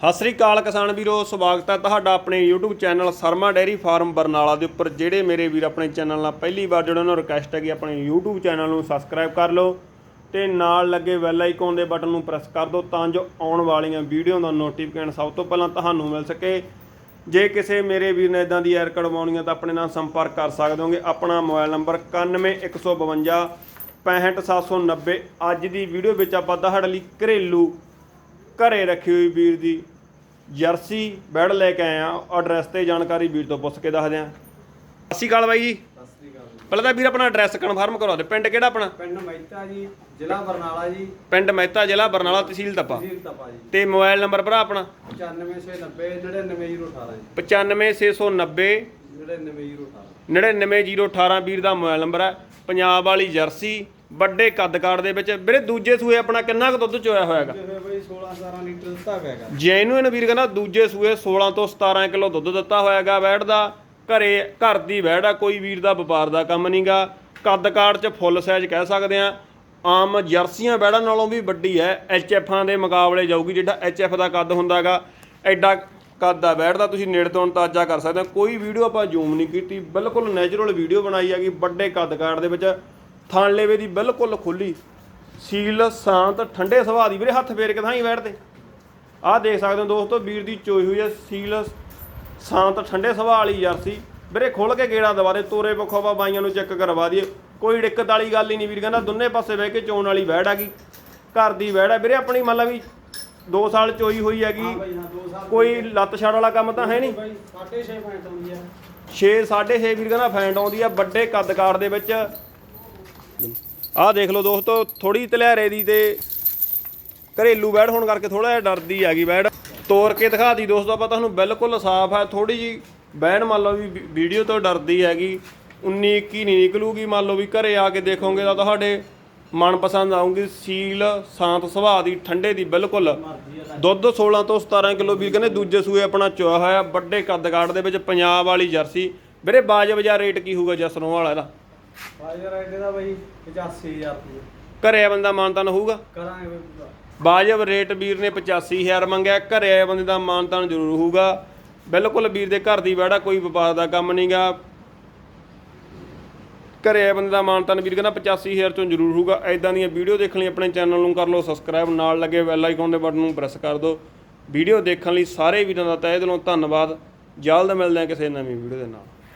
ਸਤਿ ਸ੍ਰੀ ਅਕਾਲ ਕਿਸਾਨ ਵੀਰੋ, ਸਵਾਗਤ ਹੈ ਤੁਹਾਡਾ ਆਪਣੇ YouTube channel Sharma dairy farm Barnala ਦੇ ਉੱਪਰ। ਜਿਹੜੇ ਮੇਰੇ ਵੀਰ ਆਪਣੇ ਚੈਨਲ ਨਾਲ ਪਹਿਲੀ ਵਾਰ ਜੁੜੇ ਉਹਨਾਂ ਨੂੰ ਰਿਕਵੈਸਟ ਹੈ ਕਿ ਆਪਣੇ YouTube ਚੈਨਲ ਨੂੰ ਸਬਸਕ੍ਰਾਈਬ ਕਰ ਲਓ ਤੇ ਨਾਲ ਲੱਗੇ ਬੈਲ ਆਈਕਨ ਦੇ ਬਟਨ ਨੂੰ ਪ੍ਰੈਸ ਕਰ ਦਿਓ ਤਾਂ ਜੋ ਆਉਣ ਵਾਲੀਆਂ ਵੀਡੀਓ ਦਾ ਨੋਟੀਫਿਕੇਸ਼ਨ ਸਭ ਤੋਂ ਪਹਿਲਾਂ ਤੁਹਾਨੂੰ ਮਿਲ ਸਕੇ। ਜੇ ਕਿਸੇ ਮੇਰੇ ਵੀਰ ਨੇ ਇਦਾਂ ਦੀ ਐਰ ਕਢਵਾਉਣੀ ਹੈ ਤਾਂ ਆਪਣੇ ਨਾਲ ਸੰਪਰਕ ਕਰ ਸਕਦੇ ਹੋਗੇ। ਆਪਣਾ ਮੋਬਾਈਲ ਨੰਬਰ 91152 65790 ਅੱਜ ਦੀ ਵੀਡੀਓ ਵਿੱਚ ਆਪਾਂ ਤੁਹਾਡੇ ਲਈ ਘਰੇਲੂ ਘਰੇ ਰੱਖੀ ਹੋਈ ਵੀਰ ਦੀ ਜਰਸੀ ਬੈਡ ਲੈ ਕੇ ਆਏ ਆ ਐਡਰੈਸ ਤੇ ਜਾਣਕਾਰੀ ਵੀਰ ਤੋਂ ਪੁੱਛ ਕੇ ਦੱਸਦੇ ਆ। ਸਤਿ ਸ਼੍ਰੀ ਅਕਾਲ ਬਾਈ ਜੀ। ਸਤਿ ਸ੍ਰੀ ਅਕਾਲ ਜੀ। ਪਹਿਲਾਂ ਤਾਂ ਵੀਰ ਆਪਣਾ ਐਡਰੈਸ ਕਨਫਰਮ ਕਰਵਾ ਦੇ ਪਿੰਡ ਕਿਹੜਾ ਆਪਣਾ? ਪਿੰਡ ਮਹਿਤਾ ਜੀ ਜ਼ਿਲ੍ਹਾ ਬਰਨਾਲਾ ਜੀ। ਪਿੰਡ ਮਹਿਤਾ ਜ਼ਿਲ੍ਹਾ ਬਰਨਾਲਾ ਤਹਿਸੀਲ ਤਪਾ। ਤਹਿਸੀਲ ਤਪਾ ਜੀ। ਤੇ ਮੋਬਾਈਲ ਨੰਬਰ ਭਰਾ ਆਪਣਾ? 9590 99018 ਜੀ। 95690 99018 99018 ਵੀਰ ਦਾ ਮੋਬਾਈਲ ਨੰਬਰ ਹੈ। ਪੰਜਾਬ ਵਾਲੀ ਜਰਸੀ ਵੱਡੇ ਕੱਦ ਕਾਠ ਦੇ ਵਿੱਚ। ਵੀਰੇ ਦੂਜੇ ਸੂਏ ਆਪਣਾ ਕਿੰਨਾ ਕੁ ਦੁੱਧ ਚੋਇਆ ਹੋਇਆਗਾ 16 17 ਲੀਟਰ ਦਿੱਤਾ ਹੈਗਾ। ਜੈਨੂਇਨ ਵੀਰ ਕਹਿੰਦਾ ਦੂਜੇ ਸੂਏ 16 ਤੋਂ 17 ਕਿਲੋ ਦੁੱਧ ਦਿੱਤਾ ਹੋਇਆਗਾ ਵੈੜ ਦਾ। ਘਰੇ ਘਰ ਦੀ ਵੈੜ ਆ, ਕੋਈ ਵੀਰ ਦਾ ਵਪਾਰ ਦਾ ਕੰਮ ਨਹੀਂਗਾ। ਕੱਦ ਕਾਠ ਚ ਫੁੱਲ ਸਾਈਜ਼ ਕਹਿ ਸਕਦੇ ਆ। ਆਮ ਜਰਸੀਆਂ ਵੈੜਾਂ ਨਾਲੋਂ ਵੀ ਵੱਡੀ ਹੈ। ਐਚਐਫਾਂ ਦੇ ਮੁਕਾਬਲੇ ਜਾਊਗੀ ਜਿਹੜਾ ਐਚਐਫ ਦਾ ਕੱਦ ਹੁੰਦਾਗਾ। ਐਡਾ ਕੱਦ ਆ ਵੈੜ ਦਾ, ਤੁਸੀਂ ਨੇੜੇ ਤੋਂ ਅੰਦਾਜ਼ਾ ਕਰ ਸਕਦੇ ਹੋ। ਕੋਈ ਵੀਡੀਓ ਆਪਾਂ ਜ਼ੂਮ ਨਹੀਂ ਕੀਤੀ। ਬਿਲਕੁਲ ਨੈਚੁਰਲ ਵੀਡੀਓ ਬਣਾਈ ਹੈਗੀ ਵੱਡੇ ਕੱਦ ਕਾਠ ਦੇ ਵਿੱਚ। ਥਣ ਦੀ ਬਿਲਕੁਲ ਖੁੱਲੀ। ਸੀਲ ਸ਼ਾਂਤ ਠੰਡੇ ਸੁਭਾਅ ਦੀ ਵੀਰੇ ਹੱਥ ਫੇਰ ਕੇ ਥਾਂ ਹੀ ਤੇ ਆਹ ਦੇਖ ਸਕਦੇ ਹੋ ਦੋਸਤੋ ਵੀਰ ਦੀ ਚੋਈ ਹੋਈ ਹੈ ਸੀਲ ਸ਼ਾਂਤ ਠੰਡੇ ਸੁਭਾਅ ਵਾਲੀ ਜਰਸੀ ਵੀਰੇ ਖੁੱਲ ਕੇ ਗੇੜਾ ਦਵਾ ਦੇ ਤੋਰੇ ਪੱਖੋਂ ਬਾ ਬਾਈਆਂ ਨੂੰ ਚੈੱਕ ਕਰਵਾ ਦਈਏ। ਕੋਈ ਦਿੱਕਤ ਵਾਲੀ ਗੱਲ ਹੀ ਨਹੀਂ ਵੀਰ ਕਹਿੰਦਾ ਦੋਨੇ ਪਾਸੇ ਬਹਿ ਕੇ ਚੋਣ ਵਾਲੀ ਵੈੜ ਹੈਗੀ। ਘਰ ਦੀ ਵੈੜ ਹੈ। ਵੀਰੇ ਆਪਣੀ ਮੰਨ ਲਾ ਵੀ 2 ਸਾਲ ਚੋਈ ਹੋਈ ਹੈਗੀ। ਹਾਂ ਬਈ ਹਾਂ 2 ਸਾਲ ਕੋਈ ਲੱਤ ਛੜ ਵਾਲਾ ਕੰਮ ਤਾਂ ਹੈ ਨਹੀਂ। ਬਈ 6.5 ਪੁਆਇੰਟ ਆਉਂਦੀ 6 6.5 ਵੀਰ ਕਹਿੰਦਾ ਫੈਂਟ ਆਉਂਦੀ ਆ ਵੱਡੇ ਕੱਦ ਕਾਠ ਦੇ ਵਿੱਚ। ਆਹ ਦੇਖ ਲਓ ਦੋਸਤੋ ਥੋੜੀ ਤਲਹਿਰੇ ਦੀ ਤੇ ਘਰੇਲੂ ਬੈੜ ਹੋਣ ਕਰਕੇ ਥੋੜਾ ਜਿਹਾ ਡਰਦੀ ਹੈਗੀ ਬੈੜ ਤੋੜ ਕੇ ਦਿਖਾਤੀ ਦੋਸਤੋ, ਆਪਾਂ ਤੁਹਾਨੂੰ ਬਿਲਕੁਲ ਸਾਫ਼ ਹੈ ਥੋੜੀ ਜੀ ਬੈੜ ਮੰਨ ਲਓ ਵੀ ਵੀਡੀਓ ਤੋਂ ਡਰਦੀ ਹੈਗੀ। 19 21 ਨਹੀਂ ਨਿਕਲੂਗੀ, ਮੰਨ ਲਓ ਵੀ ਘਰੇ ਆ ਕੇ ਦੇਖੋਗੇ ਤਾਂ ਤੁਹਾਡੇ ਮਨਪਸੰਦ ਆਊਗੀ ਸੀਲ ਸ਼ਾਂਤ ਸੁਭਾਅ ਦੀ, ਠੰਡੇ ਦੀ ਬਿਲਕੁਲ। ਦੁੱਧ 16 ਤੋਂ 17 ਕਿਲੋ ਵੀ ਕਹਿੰਦੇ ਦੂਜੇ ਸੂਏ ਆਪਣਾ ਚੋਇਆ ਹੋਇਆ ਵੱਡੇ ਕੱਦ ਕਾਠ ਦੇ ਵਿੱਚ ਪੰਜਾਬ ਵਾਲੀ ਜਰਸੀ। ਵੀਰੇ ਬਾਜ ਜਾਂ ਰੇਟ ਕੀ ਹੋਊਗਾ ਜਸਨੋਂ ਵਾਲਾ ਇਹਦਾ ਬਾਜਰ ਆਈਡੇ ਦਾ ਬਈ 85000 ਰੁਪਏ। ਘਰੇ ਆ ਬੰਦਾ ਮਾਨਤਾਨ ਹੋਊਗਾ? ਕਰਾਂਗੇ ਬਈ ਪੂਰਾ। ਬਾਜਬ ਰੇਟ ਵੀਰ ਨੇ 85000 ਮੰਗਿਆ ਘਰੇ ਆਏ ਬੰਦੇ ਦਾ ਮਾਨਤਾਨ ਜ਼ਰੂਰ ਹੋਊਗਾ। ਬਿਲਕੁਲ ਵੀਰ ਦੇ ਘਰ ਦੀ ਵੜਾ ਕੋਈ ਵਪਾਰ ਦਾ ਕੰਮ ਨਹੀਂਗਾ ਘਰੇ ਆਏ ਬੰਦੇ ਦਾ ਮਾਨਤਾਨ ਵੀਰ ਕਹਿੰਦਾ 85000 ਚੋਂ ਜ਼ਰੂਰ ਹੋਊਗਾ। ਐਦਾਂ ਦੀਆਂ ਵੀਡੀਓ ਦੇਖਣ ਲਈ ਆਪਣੇ ਚੈਨਲ ਨੂੰ ਕਰ ਲਓ ਸਬਸਕ੍ਰਾਈਬ ਨਾਲ ਲੱਗੇ ਬੈਲ ਆਈਕਨ ਦੇ ਬਟਨ ਨੂੰ ਪ੍ਰੈਸ ਕਰ ਦਿਓ। ਵੀਡੀਓ ਦੇਖਣ ਲਈ ਸਾਰੇ ਵੀਰਾਂ ਦਾ ਤਹਿ ਦਿਲੋਂ ਧੰਨਵਾਦ। ਜਲਦ ਮਿਲਦੇ ਹਾਂ ਕਿਸੇ ਨਵੀਂ ਵੀਡੀਓ ਦੇ ਨਾਲ।